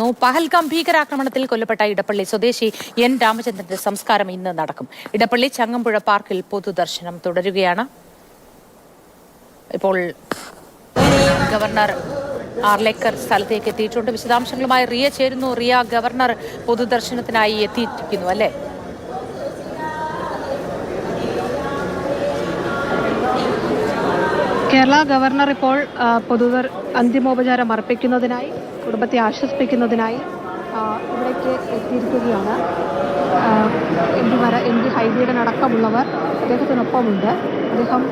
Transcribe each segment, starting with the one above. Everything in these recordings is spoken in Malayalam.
നോ പഹൽഗാം ഭീകരാക്രമണത്തിൽ കൊല്ലപ്പെട്ട ഇടപ്പള്ളി സ്വദേശി എൻ. രാമചന്ദ്രന്റെ സംസ്കാരം ഇന്ന് നടക്കും. ഇടപ്പള്ളി ചങ്ങമ്പുഴ പാർക്കിൽ പൊതുദർശനം തുടരുകയാണ്. ഇപ്പോൾ ഗവർണർ ആർലേക്കർ സ്ഥലത്തേക്ക് എത്തിയിട്ടുണ്ട്. വിശദാംശങ്ങളുമായി റിയ ചേരുന്നു. റിയ ഗവർണർ പൊതുദർശനത്തിനായി എത്തിയിരിക്കുന്നു അല്ലേ? കേരള ഗവർണർ ഇപ്പോൾ പൊതുവർ അന്തിമോപചാരം അർപ്പിക്കുന്നതിനായി കുടുംബത്തെ ആശ്വസിപ്പിക്കുന്നതിനായി ഇവിടേക്ക് എത്തിയിരിക്കുകയാണ്. എം പി വര എം പി ഹൈബീഡൻ അടക്കമുള്ളവർ അദ്ദേഹത്തിനൊപ്പമുണ്ട്. അദ്ദേഹം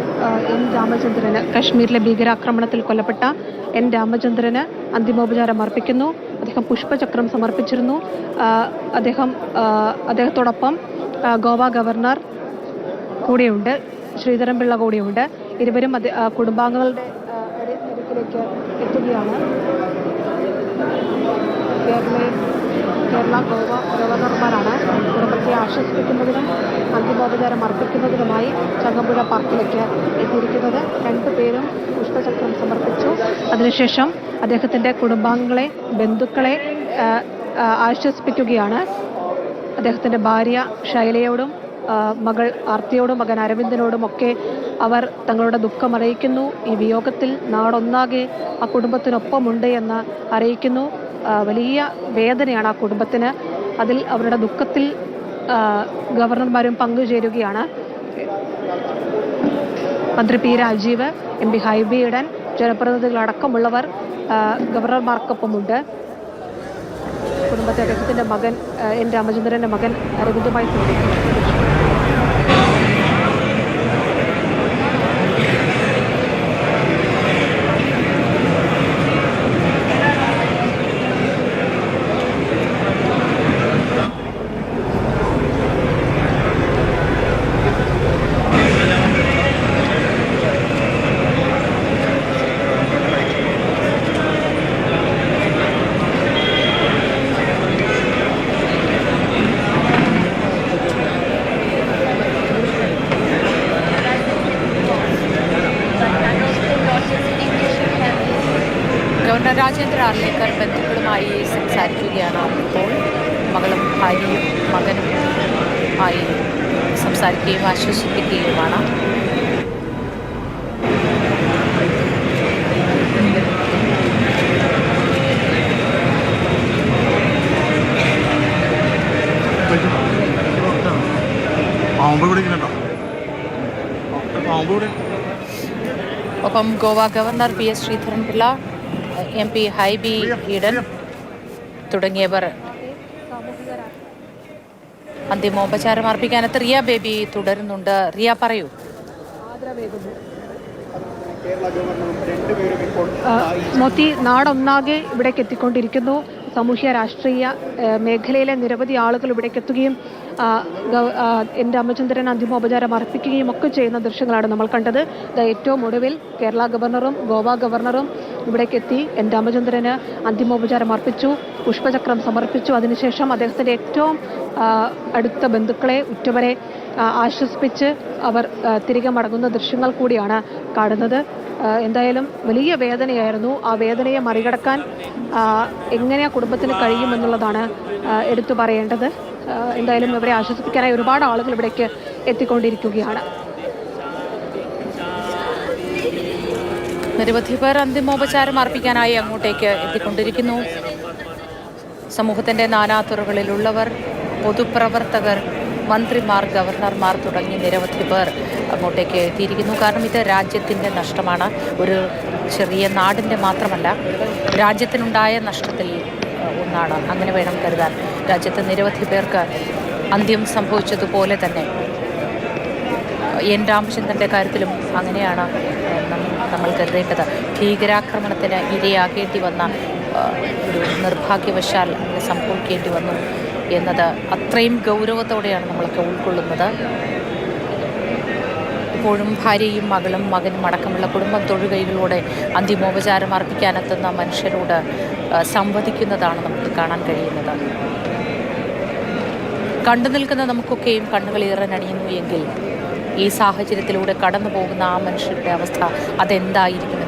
എൻ രാമചന്ദ്രന് കശ്മീരിലെ ഭീകരാക്രമണത്തിൽ കൊല്ലപ്പെട്ട എൻ രാമചന്ദ്രന് അന്തിമോപചാരം അർപ്പിക്കുന്നു. അദ്ദേഹം പുഷ്പചക്രം സമർപ്പിച്ചിരുന്നു. അദ്ദേഹം അദ്ദേഹത്തോടൊപ്പം ഗോവ ഗവർണർ കൂടെയുണ്ട്. ശ്രീധരൻപിള്ള കൂടെയുണ്ട്. ഇരുവരും അത് കുടുംബാംഗങ്ങളുടെ അരി- എത്തുകയാണ്. കേരള കേരള ഗോവ ഗവർണർമാരാണ് കുടുംബത്തെ ആശ്വസിപ്പിക്കുന്നതിനും അന്തിമോപചാരം അർപ്പിക്കുന്നതിനുമായി ചങ്ങമ്പുഴ പാർക്കിലേക്ക് എത്തിയിരിക്കുന്നത്. രണ്ടു പേരും പുഷ്പചക്രം സമർപ്പിച്ചു. അതിനുശേഷം അദ്ദേഹത്തിന്റെ കുടുംബാംഗങ്ങളെ ബന്ധുക്കളെ ആശ്വസിപ്പിക്കുകയാണ്. അദ്ദേഹത്തിന്റെ ഭാര്യ ശൈലയോടും മകൾ ആർത്തിയോടും മകൻ അരവിന്ദനോടും ഒക്കെ അവർ തങ്ങളുടെ ദുഃഖം അറിയിക്കുന്നു. ഈ വിയോഗത്തിൽ നാടൊന്നാകെ ആ കുടുംബത്തിനൊപ്പമുണ്ട് എന്ന് അറിയിക്കുന്നു. വലിയ വേദനയാണ് ആ കുടുംബത്തിന്. അതിൽ അവരുടെ ദുഃഖത്തിൽ ഗവർണർമാരും പങ്കുചേരുകയാണ്. മന്ത്രി P Rajeev M P Hibi Eden ജനപ്രതിനിധികളടക്കമുള്ളവർ ഗവർണർമാർക്കൊപ്പമുണ്ട്. കുടുംബത്തെ അദ്ദേഹത്തിന്റെ മകൻ എൻ രാമചന്ദ്രന്റെ മകൻ അരവിന്ദുമായി സംബന്ധിക്കുന്നു ഗവർണർ രാജേന്ദ്ര ആർലേക്കർ ബന്ധുക്കളുമായി സംസാരിക്കുകയാണ് ഇപ്പോൾ. മകളും ഭാര്യയും മകനും ആയി സംസാരിക്കുകയും ആശ്വസിപ്പിക്കുകയുമാണ്. പാമ്പ് പാമ്പ് ഒപ്പം Goa governor P S Sreedharan Pillai M P Hibi Eden തുടങ്ങിയവർ. അന്തിമോപചാരം അർപ്പിക്കാനത്ത് റിയ ബേബി തുടരുന്നുണ്ട്. റിയ പറയൂ. മൊത്തി നാടൊന്നാകെ ഇവിടേക്ക് എത്തിക്കൊണ്ടിരിക്കുന്നു. സാമൂഹ്യ രാഷ്ട്രീയ മേഖലയിലെ നിരവധി ആളുകൾ ഇവിടേക്ക് എത്തുകയും എൻ രാമചന്ദ്രൻ അന്തിമോപചാരം അർപ്പിക്കുകയും ഒക്കെ ചെയ്യുന്ന ദൃശ്യങ്ങളാണ് നമ്മൾ കണ്ടത്. ഏറ്റവും ഒടുവിൽ കേരള ഗവർണറും ഗോവ ഗവർണറും ഇവിടേക്ക് എത്തി എൻ രാമചന്ദ്രന് അന്തിമോപചാരം അർപ്പിച്ചു. പുഷ്പചക്രം സമർപ്പിച്ചു. അതിനുശേഷം അദ്ദേഹത്തിന്റെ ഏറ്റവും അടുത്ത ബന്ധുക്കളെ ഉറ്റവരെ ആശ്വസിപ്പിച്ച് അവർ തിരികെ മടങ്ങുന്ന ദൃശ്യങ്ങൾ കൂടിയാണ് കാണുന്നത്. എന്തായാലും വലിയ വേദനയായിരുന്നു. ആ വേദനയെ മറികടക്കാൻ എങ്ങനെയാ കുടുംബത്തിന് കഴിയുമെന്നുള്ളതാണ് എടുത്തു പറയേണ്ടത്. എന്തായാലും ഇവരെ ആശ്വസിപ്പിക്കാനായി ഒരുപാട് ആളുകൾ ഇവിടേക്ക് എത്തിക്കൊണ്ടിരിക്കുകയാണ്. നിരവധി പേർ അന്തിമോപചാരം അർപ്പിക്കാനായി അങ്ങോട്ടേക്ക് എത്തിക്കൊണ്ടിരിക്കുന്നു. സമൂഹത്തിന്റെ നാനാതുറകളിലുള്ളവർ പൊതുപ്രവർത്തകർ മന്ത്രിമാർ ഗവർണർമാർ തുടങ്ങി നിരവധി പേർ അങ്ങോട്ടേക്ക് എത്തിയിരിക്കുന്നു. കാരണം ഇത് രാജ്യത്തിന്റെ നഷ്ടമാണ്. ഒരു ചെറിയ നാടിന്റെ മാത്രമല്ല രാജ്യത്തിനുണ്ടായ നഷ്ടത്തിൽ ഒന്നാണ്. അങ്ങനെ വേണം കരുതാൻ. രാജ്യത്ത് നിരവധി പേർക്ക് അന്ത്യം സംഭവിച്ചതുപോലെ തന്നെ എൻ രാമചന്ദ്രന്റെ കാര്യത്തിലും അങ്ങനെയാണ് നമ്മൾ കരുതേണ്ടത്. ഭീകരാക്രമണത്തിന് ഇരയാകേണ്ടി വന്ന ഒരു നിർഭാഗ്യവശാൽ അങ്ങനെ സംഭവിക്കേണ്ടി വന്നു എന്നത് അത്രയും ഗൗരവത്തോടെയാണ് നമ്മളൊക്കെ ഉൾക്കൊള്ളുന്നത്. ഇപ്പോഴും ഭാര്യയും മകളും മകനും അടക്കമുള്ള കുടുംബം തൊഴുകൈകളോടെ അന്തിമോപചാരം അർപ്പിക്കാനെത്തുന്ന മനുഷ്യരോട് സംവദിക്കുന്നതാണ് നമുക്ക് കാണാൻ കഴിയുന്നത്. കണ്ടു നിൽക്കുന്ന നമുക്കൊക്കെയും കണ്ണുകൾ ഇറനണിയുന്നു എങ്കിൽ ഈ സാഹചര്യത്തിലൂടെ കടന്നു പോകുന്ന ആ മനുഷ്യരുടെ അവസ്ഥ അതെന്തായിരിക്കും?